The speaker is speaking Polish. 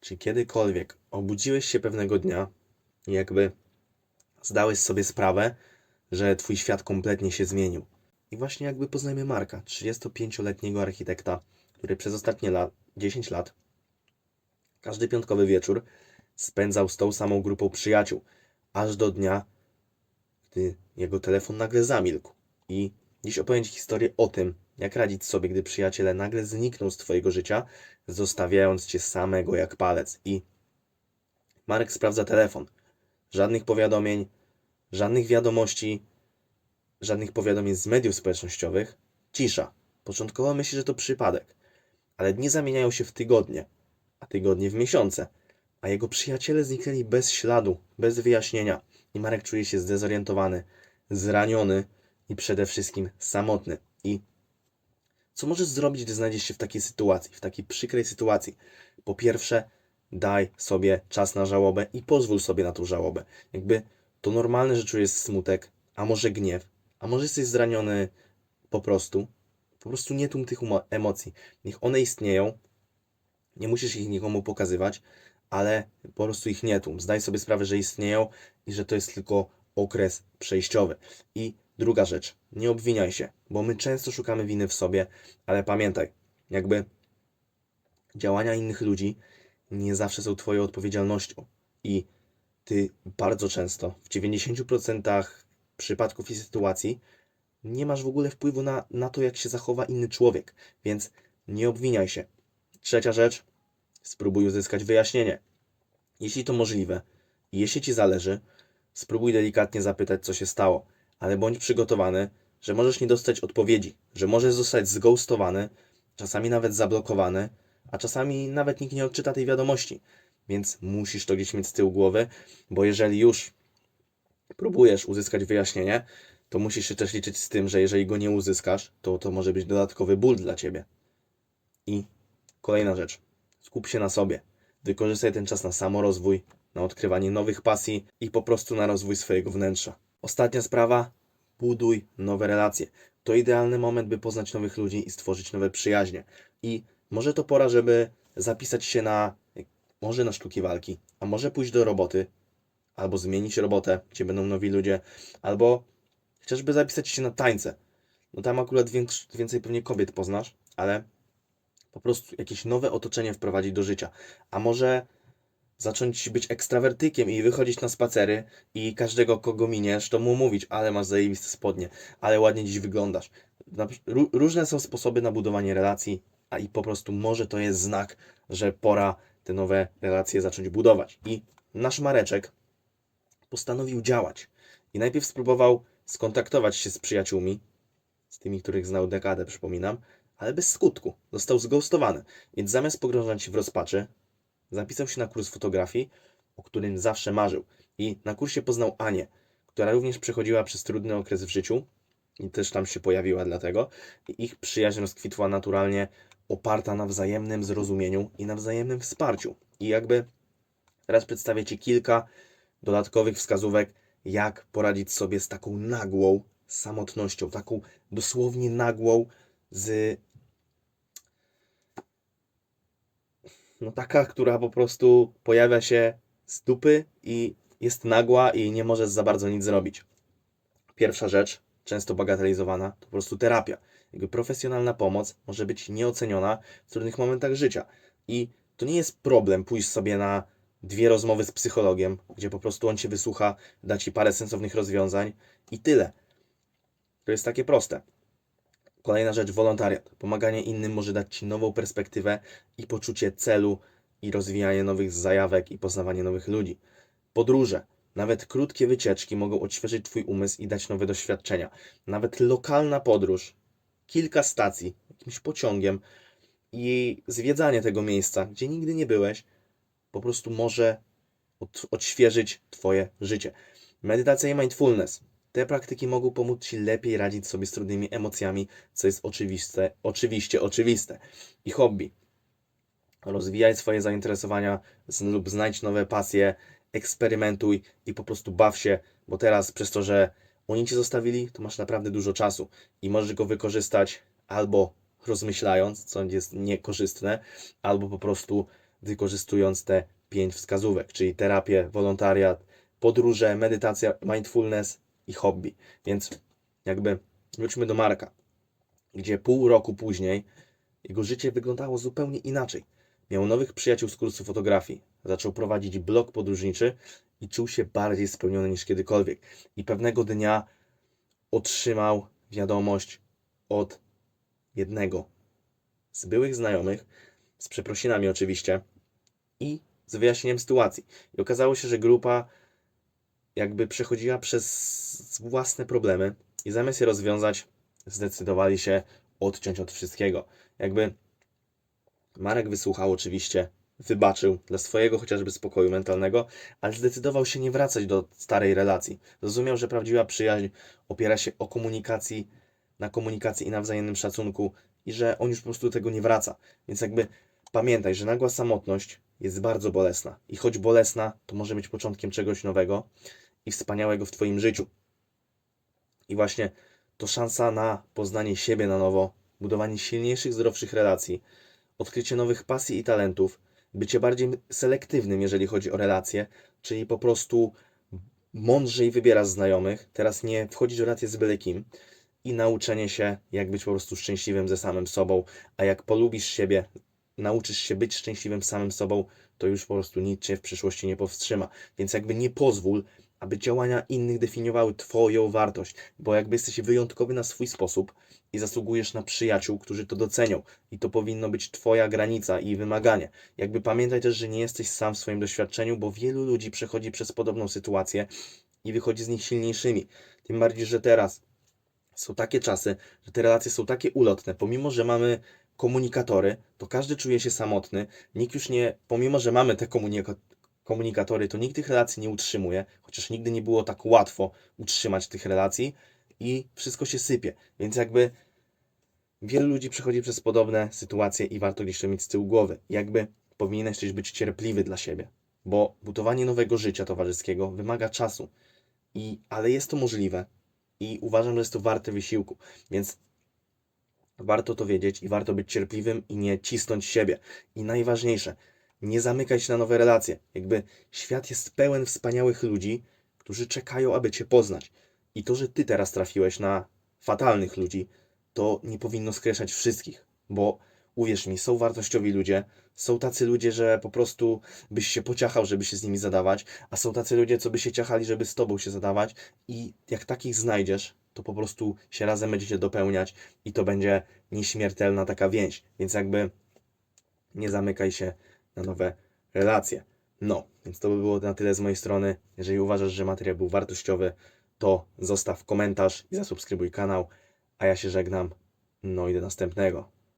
Czy kiedykolwiek obudziłeś się pewnego dnia i jakby zdałeś sobie sprawę, że twój świat kompletnie się zmienił? I właśnie jakby poznajmy Marka, 35-letniego architekta, który przez ostatnie lat, 10 lat każdy piątkowy wieczór spędzał z tą samą grupą przyjaciół, aż do dnia, gdy jego telefon nagle zamilkł. I dziś opowiem historię o tym, jak radzić sobie, gdy przyjaciele nagle znikną z Twojego życia, zostawiając Cię samego jak palec. I Marek sprawdza telefon. Żadnych powiadomień, żadnych wiadomości, żadnych powiadomień z mediów społecznościowych. Cisza. Początkowo myśli, że to przypadek, ale dni zamieniają się w tygodnie, a tygodnie w miesiące, a jego przyjaciele zniknęli bez śladu, bez wyjaśnienia. I Marek czuje się zdezorientowany, zraniony i przede wszystkim samotny. I co możesz zrobić, gdy znajdziesz się w takiej sytuacji, w takiej przykrej sytuacji? Po pierwsze, daj sobie czas na żałobę i pozwól sobie na tą żałobę. Jakby to normalne, że czujesz smutek, a może gniew, a może jesteś zraniony po prostu. Po prostu nie tłum tych emocji. Niech one istnieją, nie musisz ich nikomu pokazywać, ale po prostu ich nie tłum. Zdaj sobie sprawę, że istnieją i że to jest tylko okres przejściowy. I druga rzecz, nie obwiniaj się, bo my często szukamy winy w sobie, ale pamiętaj, jakby działania innych ludzi nie zawsze są Twoją odpowiedzialnością. I Ty bardzo często, w 90% przypadków i sytuacji, nie masz w ogóle wpływu na, na to, jak się zachowa inny człowiek, więc nie obwiniaj się. Trzecia rzecz, spróbuj uzyskać wyjaśnienie. Jeśli to możliwe i jeśli Ci zależy, spróbuj delikatnie zapytać, co się stało, ale bądź przygotowany, że możesz nie dostać odpowiedzi, że możesz zostać zghostowany, czasami nawet zablokowany, a czasami nawet nikt nie odczyta tej wiadomości. Więc musisz to gdzieś mieć z tyłu głowy, bo jeżeli już próbujesz uzyskać wyjaśnienie, to musisz się też liczyć z tym, że jeżeli go nie uzyskasz, to to może być dodatkowy ból dla ciebie. I kolejna rzecz. Skup się na sobie. Wykorzystaj ten czas na samorozwój, na odkrywanie nowych pasji i po prostu na rozwój swojego wnętrza. Ostatnia sprawa. Buduj nowe relacje. To idealny moment, by poznać nowych ludzi i stworzyć nowe przyjaźnie. I może to pora, żeby zapisać się na może na sztuki walki, a może pójść do roboty, albo zmienić robotę, gdzie będą nowi ludzie, albo chociażby zapisać się na tańce. No tam akurat więcej pewnie kobiet poznasz, ale po prostu jakieś nowe otoczenie wprowadzić do życia. A może zacząć być ekstrawertykiem i wychodzić na spacery i każdego, kogo miniesz, to mu mówić, ale masz zajebiste spodnie, ale ładnie dziś wyglądasz. Różne są sposoby na budowanie relacji, a i po prostu może to jest znak, że pora te nowe relacje zacząć budować. I nasz Mareczek postanowił działać. I najpierw spróbował skontaktować się z przyjaciółmi, z tymi, których znał dekadę, przypominam, ale bez skutku. Został zghostowany. Więc zamiast pogrążać się w rozpaczy, zapisał się na kurs fotografii, o którym zawsze marzył. I na kursie poznał Anię, która również przechodziła przez trudny okres w życiu i też tam się pojawiła dlatego. I ich przyjaźń rozkwitła naturalnie, oparta na wzajemnym zrozumieniu i na wzajemnym wsparciu. I jakby teraz przedstawię Ci kilka dodatkowych wskazówek, jak poradzić sobie z taką nagłą samotnością, taką dosłownie nagłą z no taka, która po prostu pojawia się z dupy i jest nagła i nie możesz za bardzo nic zrobić. Pierwsza rzecz, często bagatelizowana, to po prostu terapia. Jakby profesjonalna pomoc może być nieoceniona w trudnych momentach życia. I to nie jest problem pójść sobie na dwie rozmowy z psychologiem, gdzie po prostu on cię wysłucha, da ci parę sensownych rozwiązań i tyle. To jest takie proste. Kolejna rzecz, wolontariat. Pomaganie innym może dać Ci nową perspektywę i poczucie celu i rozwijanie nowych zajawek i poznawanie nowych ludzi. Podróże. Nawet krótkie wycieczki mogą odświeżyć Twój umysł i dać nowe doświadczenia. Nawet lokalna podróż, kilka stacji, jakimś pociągiem i zwiedzanie tego miejsca, gdzie nigdy nie byłeś, po prostu może od, odświeżyć Twoje życie. Medytacja i mindfulness. Te praktyki mogą pomóc Ci lepiej radzić sobie z trudnymi emocjami, co jest oczywiste, oczywiście oczywiste. I hobby. Rozwijaj swoje zainteresowania lub znajdź nowe pasje, eksperymentuj i po prostu baw się, bo teraz przez to, że oni Cię zostawili, to masz naprawdę dużo czasu i możesz go wykorzystać albo rozmyślając, co jest niekorzystne, albo po prostu wykorzystując te pięć wskazówek, czyli terapię, wolontariat, podróże, medytacja, mindfulness i hobby. Więc jakby wróćmy do Marka, gdzie pół roku później jego życie wyglądało zupełnie inaczej. Miał nowych przyjaciół z kursu fotografii, zaczął prowadzić blog podróżniczy i czuł się bardziej spełniony niż kiedykolwiek. I pewnego dnia otrzymał wiadomość od jednego z byłych znajomych, z przeprosinami oczywiście, i z wyjaśnieniem sytuacji. I okazało się, że grupa jakby przechodziła przez własne problemy i zamiast je rozwiązać, zdecydowali się odciąć od wszystkiego. Jakby Marek wysłuchał oczywiście, wybaczył dla swojego chociażby spokoju mentalnego, ale zdecydował się nie wracać do starej relacji. Zrozumiał, że prawdziwa przyjaźń opiera się o komunikacji, na komunikacji i na wzajemnym szacunku i że on już po prostu do tego nie wraca. Więc jakby pamiętaj, że nagła samotność jest bardzo bolesna i choć bolesna, to może być początkiem czegoś nowego i wspaniałego w Twoim życiu. I właśnie to szansa na poznanie siebie na nowo, budowanie silniejszych, zdrowszych relacji, odkrycie nowych pasji i talentów, bycie bardziej selektywnym, jeżeli chodzi o relacje, czyli po prostu mądrzej wybierasz znajomych, teraz nie wchodzić w relacje z byle kim i nauczenie się, jak być po prostu szczęśliwym ze samym sobą, a jak polubisz siebie, nauczysz się być szczęśliwym samym sobą, to już po prostu nic cię w przyszłości nie powstrzyma. Więc jakby nie pozwól, aby działania innych definiowały Twoją wartość, bo jakby jesteś wyjątkowy na swój sposób i zasługujesz na przyjaciół, którzy to docenią. I to powinno być Twoja granica i wymaganie. Jakby pamiętaj też, że nie jesteś sam w swoim doświadczeniu, bo wielu ludzi przechodzi przez podobną sytuację i wychodzi z nich silniejszymi. Tym bardziej, że teraz są takie czasy, że te relacje są takie ulotne, pomimo, że mamy komunikatory, to każdy czuje się samotny. Nikt już nie, pomimo, że mamy te komunika komunikatory, to nikt tych relacji nie utrzymuje, chociaż nigdy nie było tak łatwo utrzymać tych relacji i wszystko się sypie. Więc jakby wielu ludzi przechodzi przez podobne sytuacje i warto gdzieś to mieć z tyłu głowy. Jakby powinieneś też być cierpliwy dla siebie, bo budowanie nowego życia towarzyskiego wymaga czasu. I, ale jest to możliwe i uważam, że jest to warte wysiłku. Więc warto to wiedzieć i warto być cierpliwym i nie cisnąć siebie. I najważniejsze, nie zamykaj się na nowe relacje. Jakby świat jest pełen wspaniałych ludzi, którzy czekają, aby Cię poznać. I to, że Ty teraz trafiłeś na fatalnych ludzi, to nie powinno skreślać wszystkich, bo uwierz mi, są wartościowi ludzie, są tacy ludzie, że po prostu byś się pociachał, żeby się z nimi zadawać, a są tacy ludzie, co by się ciachali, żeby z Tobą się zadawać i jak takich znajdziesz, to po prostu się razem będziecie dopełniać i to będzie nieśmiertelna taka więź, więc jakby nie zamykaj się na nowe relacje. No, więc to by było na tyle z mojej strony. Jeżeli uważasz, że materiał był wartościowy, to zostaw komentarz i zasubskrybuj kanał, a ja się żegnam. No i do następnego.